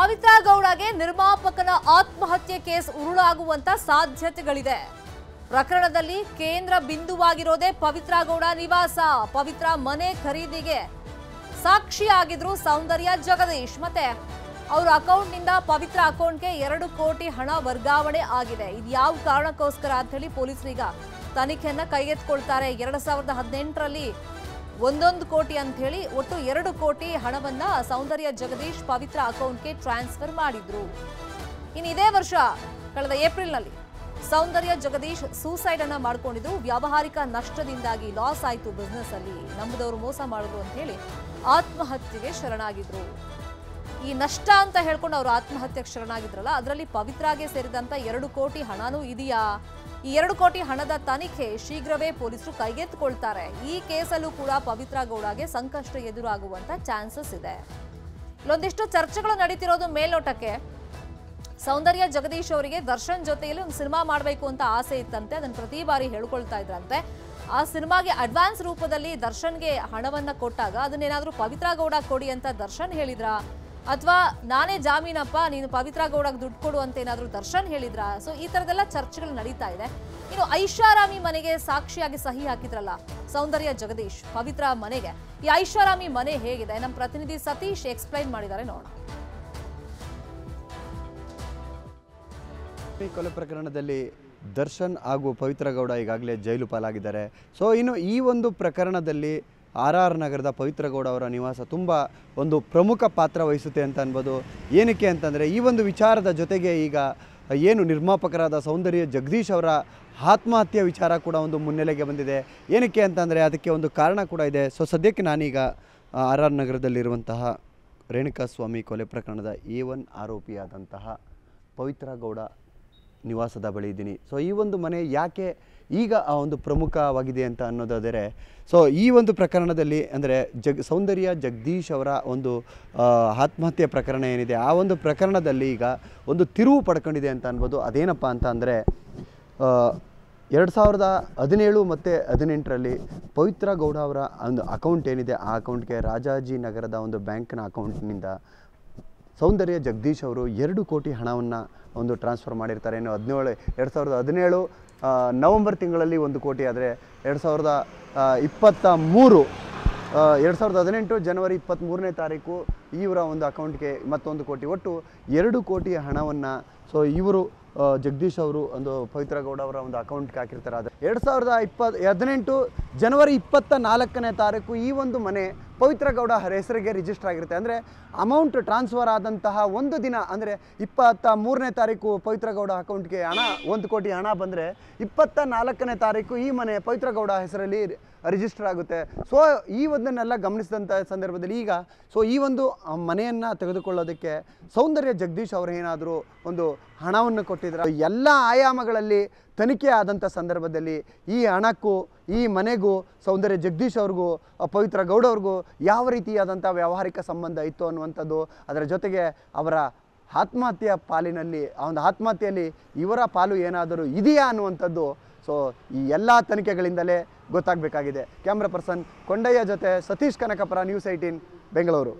ಪವಿತ್ರ ಗೌಡಗೆ ನಿರ್ಮಾಪಕನ ಆತ್ಮಹತ್ಯೆ ಕೇಸ್ ಉರುಳಾಗುವಂತ ಸಾಧ್ಯತೆಗಳಿದೆ. ಪ್ರಕರಣದಲ್ಲಿ ಕೇಂದ್ರ ಬಿಂದುವಾಗಿರೋದೇ ಪವಿತ್ರ ಗೌಡ ನಿವಾಸ, ಪವಿತ್ರ ಮನೆ ಖರೀದಿಗೆ ಸಾಕ್ಷಿಯಾಗಿದ್ರು ಸೌಂದರ್ಯ ಜಗದೀಶ್. ಮತ್ತೆ ಅವ್ರ ಅಕೌಂಟ್ನಿಂದ ಪವಿತ್ರ ಅಕೌಂಟ್ಗೆ ಎರಡು ಕೋಟಿ ಹಣ ವರ್ಗಾವಣೆ ಆಗಿದೆ. ಇದು ಯಾವ ಕಾರಣಕ್ಕೋಸ್ಕರ ಅಂತ ಹೇಳಿ ಪೊಲೀಸರೀಗ ತನಿಖೆಯನ್ನ ಕೈಗೆತ್ಕೊಳ್ತಾರೆ ಎರಡ್ ಸಾವಿರದ ಹದಿನೆಂಟರಲ್ಲಿ ಒಂದೊಂದು ಕೋಟಿ ಅಂತ ಹೇಳಿ ಒಟ್ಟು ಎರಡು ಕೋಟಿ ಹಣವನ್ನ ಸೌಂದರ್ಯ ಜಗದೀಶ್ ಪವಿತ್ರ ಅಕೌಂಟ್ಗೆ ಟ್ರಾನ್ಸ್ಫರ್ ಮಾಡಿದ್ರು. ಇನ್ನು ಇದೇ ವರ್ಷ, ಕಳೆದ ಏಪ್ರಿಲ್ನಲ್ಲಿ ಸೌಂದರ್ಯ ಜಗದೀಶ್ ಸೂಸೈಡ್ ಅನ್ನ ಮಾಡ್ಕೊಂಡಿದ್ರು. ವ್ಯಾವಹಾರಿಕ ನಷ್ಟದಿಂದಾಗಿ ಲಾಸ್ ಆಯಿತು ಬಿಸ್ನೆಸ್ ಅಲ್ಲಿ ನಂಬದವರು ಮೋಸ ಮಾಡಿದ್ರು ಅಂತ ಹೇಳಿ ಆತ್ಮಹತ್ಯೆಗೆ ಶರಣಾಗಿದ್ರು. ಈ ನಷ್ಟ ಅಂತ ಹೇಳ್ಕೊಂಡು ಅವರು ಆತ್ಮಹತ್ಯೆಗೆ ಶರಣಾಗಿದ್ರಲ್ಲ, ಅದರಲ್ಲಿ ಪವಿತ್ರಾಗೆ ಸೇರಿದಂತ ಎರಡು ಕೋಟಿ ಹಣನೂ ಇದೆಯಾ? ಈ ಎರಡು ಕೋಟಿ ಹಣದ ತನಿಖೆ ಶೀಘ್ರವೇ ಪೊಲೀಸರು ಕೈಗೆತ್ತಿಕೊಳ್ತಾರೆ. ಈ ಕೇಸಲ್ಲೂ ಕೂಡ ಪವಿತ್ರ ಗೌಡಗೆ ಸಂಕಷ್ಟ ಎದುರಾಗುವಂತ ಚಾನ್ಸಸ್ ಇದೆ. ಇಲ್ಲೊಂದಿಷ್ಟು ಚರ್ಚೆಗಳು ನಡೀತಿರೋದು ಮೇಲ್ನೋಟಕ್ಕೆ. ಸೌಂದರ್ಯ ಜಗದೀಶ್ ಅವರಿಗೆ ದರ್ಶನ್ ಜೊತೆಯಲ್ಲಿ ಒಂದು ಸಿನಿಮಾ ಮಾಡಬೇಕು ಅಂತ ಆಸೆ ಇತ್ತಂತೆ, ಅದನ್ನು ಪ್ರತಿ ಬಾರಿ ಹೇಳ್ಕೊಳ್ತಾ ಇದ್ರಂತೆ. ಆ ಸಿನಿಮಾಗೆ ಅಡ್ವಾನ್ಸ್ ರೂಪದಲ್ಲಿ ದರ್ಶನ್ಗೆ ಹಣವನ್ನ ಕೊಟ್ಟಾಗ ಅದನ್ನೇನಾದ್ರೂ ಪವಿತ್ರ ಗೌಡ ಕೊಡಿ ಅಂತ ದರ್ಶನ್ ಹೇಳಿದ್ರ? ಅಥವಾ ನಾನೇ ಜಾಮೀನಪ್ಪ, ನೀನು ಪವಿತ್ರ ಗೌಡಗೆ ದುಡ್ಡು ಕೊಡು ಅಂತ ಏನಾದರೂ ದರ್ಶನ್ ಹೇಳಿದ್ರ? ಸೊ ಈ ತರದೆಲ್ಲ ಚರ್ಚೆಗಳು ನಡೀತಾ ಇದೆ. ಇನ್ನು ಐಷಾರಾಮಿ ಮನೆಗೆ ಸಾಕ್ಷಿಯಾಗಿ ಸಹಿ ಹಾಕಿದ್ರಲ್ಲ, ಸೌಂದರ್ಯ ಜಗದೀಶ್, ಪವಿತ್ರ ಮನೆಗೆ. ಈ ಐಷಾರಾಮಿ ಮನೆ ಹೇಗಿದೆ? ನಮ್ಮ ಪ್ರತಿನಿಧಿ ಸತೀಶ್ ಎಕ್ಸ್ಪ್ಲೈನ್ ಮಾಡಿದ್ದಾರೆ ನೋಡೋಣ. ಕೊಲೆ ಪ್ರಕರಣದಲ್ಲಿ ದರ್ಶನ್ ಹಾಗೂ ಪವಿತ್ರ ಗೌಡ ಈಗಾಗಲೇ ಜೈಲು ಪಾಲಾಗಿದ್ದಾರೆ. ಸೊ ಇನ್ನು ಈ ಒಂದು ಪ್ರಕರಣದಲ್ಲಿ ಆರ್ ಆರ್ ನಗರದ ಪವಿತ್ರಗೌಡ ಅವರ ನಿವಾಸ ತುಂಬ ಒಂದು ಪ್ರಮುಖ ಪಾತ್ರ ವಹಿಸುತ್ತೆ ಅಂತ ಅನ್ಬೋದು. ಏನಕ್ಕೆ ಅಂತಂದರೆ ಈ ಒಂದು ವಿಚಾರದ ಜೊತೆಗೆ ಈಗ ಏನು ನಿರ್ಮಾಪಕರಾದ ಸೌಂದರ್ಯ ಜಗದೀಶ್ ಅವರ ಆತ್ಮಹತ್ಯೆ ವಿಚಾರ ಕೂಡ ಒಂದು ಮುನ್ನೆಲೆಗೆ ಬಂದಿದೆ. ಏನಕ್ಕೆ ಅಂತಂದರೆ ಅದಕ್ಕೆ ಒಂದು ಕಾರಣ ಕೂಡ ಇದೆ. ಸೊ ಸದ್ಯಕ್ಕೆ ನಾನೀಗ ಆರ್ ಆರ್ ನಗರದಲ್ಲಿರುವಂತಹ ರೇಣುಕಾಸ್ವಾಮಿ ಕೊಲೆ ಪ್ರಕರಣದ ಎ ಒನ್ ಆರೋಪಿಯಾದಂತಹ ಪವಿತ್ರ ಗೌಡ ನಿವಾಸದ ಬಳಿ ಇದ್ದೀನಿ. ಸೊ ಈ ಒಂದು ಮನೆ ಯಾಕೆ ಈಗ ಆ ಒಂದು ಪ್ರಮುಖವಾಗಿದೆ ಅಂತ ಅನ್ನೋದಾದರೆ ಸೊ ಈ ಒಂದು ಪ್ರಕರಣದಲ್ಲಿ ಅಂದರೆ ಜಗ್, ಸೌಂದರ್ಯ ಜಗದೀಶ್ ಅವರ ಒಂದು ಆತ್ಮಹತ್ಯೆ ಪ್ರಕರಣ ಏನಿದೆ, ಆ ಒಂದು ಪ್ರಕರಣದಲ್ಲಿ ಈಗ ಒಂದು ತಿರುವು ಪಡ್ಕೊಂಡಿದೆ ಅಂತ ಅನ್ಬೋದು. ಅದೇನಪ್ಪ ಅಂತ ಅಂದರೆ ಎರಡು ಸಾವಿರದ ಹದಿನೇಳು ಮತ್ತು ಹದಿನೆಂಟರಲ್ಲಿ ಪವಿತ್ರ ಗೌಡ ಅವರ ಒಂದು ಅಕೌಂಟ್ ಏನಿದೆ, ಆ ಅಕೌಂಟ್ಗೆ ರಾಜಾಜಿ ನಗರದ ಒಂದು ಬ್ಯಾಂಕ್ನ ಅಕೌಂಟ್ನಿಂದ ಸೌಂದರ್ಯ ಜಗದೀಶ್ ಅವರು ಎರಡು ಕೋಟಿ ಹಣವನ್ನು ಒಂದು ಟ್ರಾನ್ಸ್ಫರ್ ಮಾಡಿರ್ತಾರೆ. ಇನ್ನು ಹದಿನೇಳು, ಎರಡು ಸಾವಿರದ ಹದಿನೇಳು ನವಂಬರ್ ತಿಂಗಳಲ್ಲಿ ಒಂದು ಕೋಟಿ ಆದರೆ ಎರಡು ಸಾವಿರದ ಇಪ್ಪತ್ತ ಮೂರು ಎರಡು ಸಾವಿರದ ಹದಿನೆಂಟು ಜನವರಿ ಇಪ್ಪತ್ತ್ಮೂರನೇ ತಾರೀಕು ಇವರ ಒಂದು ಅಕೌಂಟ್ಗೆ ಮತ್ತೊಂದು ಕೋಟಿ. ಒಟ್ಟು ಎರಡು ಕೋಟಿ ಹಣವನ್ನು ಸೊ ಇವರು ಜಗದೀಶ್ ಅವರು ಒಂದು ಪವಿತ್ರ ಗೌಡ ಅವರ ಒಂದು ಅಕೌಂಟ್ಗೆ ಹಾಕಿರ್ತಾರೆ. ಅದು ಎರಡು ಸಾವಿರದ ಇಪ್ಪತ್ತು ಹದಿನೆಂಟು ಜನವರಿ ಇಪ್ಪತ್ತ ನಾಲ್ಕನೇ ತಾರೀಕು ಈ ಒಂದು ಮನೆ ಪವಿತ್ರ ಗೌಡ ಹೆಸರಿಗೆ ರಿಜಿಸ್ಟರ್ ಆಗಿರುತ್ತೆ. ಅಂದರೆ ಅಮೌಂಟ್ ಟ್ರಾನ್ಸ್ಫರ್ ಆದಂತಹ ಒಂದು ದಿನ, ಅಂದರೆ ಇಪ್ಪತ್ತ ಮೂರನೇ ತಾರೀಕು ಪವಿತ್ರ ಗೌಡ ಅಕೌಂಟ್ಗೆ ಹಣ, ಒಂದು ಕೋಟಿ ಹಣ ಬಂದರೆ ಇಪ್ಪತ್ತ ನಾಲ್ಕನೇ ತಾರೀಕು ಈ ಮನೆ ಪವಿತ್ರ ಗೌಡ ಹೆಸರಲ್ಲಿ ರಿಜಿಸ್ಟರ್ ಆಗುತ್ತೆ. ಸೊ ಈ ಒಂದನ್ನೆಲ್ಲ ಗಮನಿಸಿದಂಥ ಸಂದರ್ಭದಲ್ಲಿ ಈಗ ಸೊ ಈ ಒಂದು ಮನೆಯನ್ನು ತೆಗೆದುಕೊಳ್ಳೋದಕ್ಕೆ ಸೌಂದರ್ಯ ಜಗದೀಶ್ ಅವರು ಏನಾದರೂ ಒಂದು ಹಣವನ್ನು ಕೊಟ್ಟಿದ್ದಾರೆ ಎಲ್ಲ ಆಯಾಮಗಳಲ್ಲಿ ತನಿಖೆ ಆದಂಥ ಸಂದರ್ಭದಲ್ಲಿ ಈ ಹಣಕ್ಕೂ, ಈ ಮನೆಗೂ, ಸೌಂದರ್ಯ ಜಗದೀಶ್ ಅವ್ರಿಗೂ, ಪವಿತ್ರ ಗೌಡ ಅವ್ರಿಗೂ ಯಾವ ರೀತಿಯಾದಂಥ ವ್ಯಾವಹಾರಿಕ ಸಂಬಂಧ ಇತ್ತು ಅನ್ನುವಂಥದ್ದು ಅದರ ಜೊತೆಗೆ ಅವರ ಆತ್ಮಹತ್ಯೆಯ ಪಾಲಿನಲ್ಲಿ, ಆ ಒಂದು ಆತ್ಮಹತ್ಯೆಯಲ್ಲಿ ಇವರ ಪಾಲು ಏನಾದರೂ ಇದೆಯಾ ಅನ್ನುವಂಥದ್ದು. ಸೊ ಈ ಎಲ್ಲ ತನಿಖೆಗಳಿಂದಲೇ ಗೊತ್ತಾಗಬೇಕಾಗಿದೆ. ಕ್ಯಾಮ್ರಾ ಪರ್ಸನ್ ಕೊಂಡಯ್ಯ ಜೊತೆ ಸತೀಶ್ ಕನಕಪುರ ನ್ಯೂಸ್ ಏಯ್ಟೀನ್ ಬೆಂಗಳೂರು